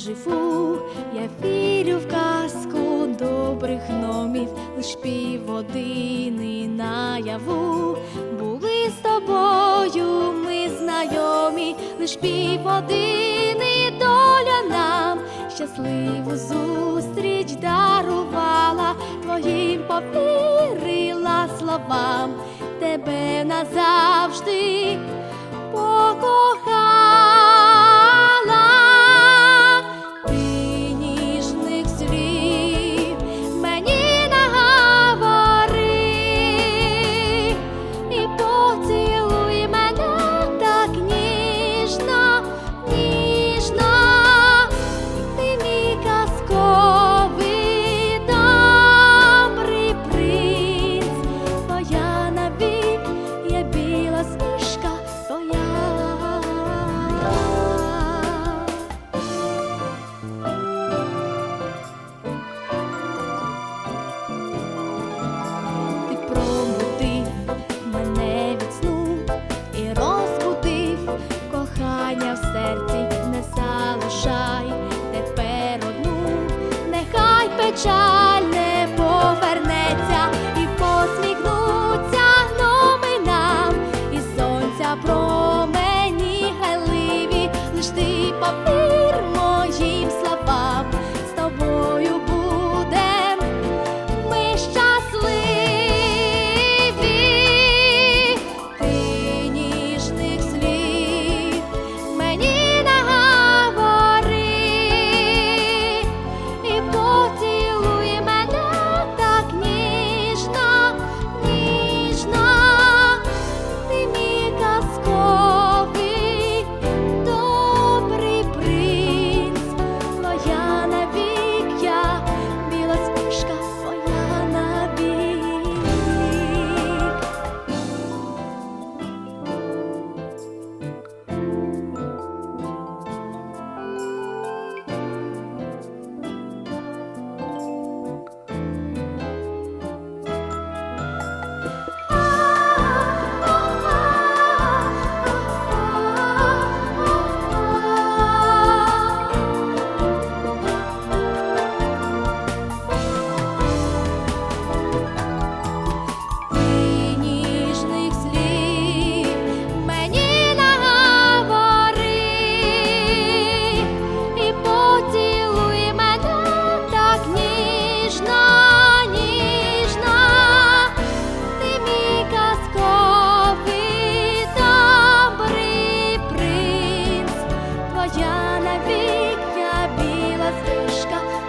живу, я вірю в казку добрих номів, лиш півгодини наяву, були з тобою, ми знайомі, лиш пів півгодини доля нам. Щасливу зустріч дарувала, твоїм повірила словам. Тебе назавжди. tchau. навік я біла стрижка.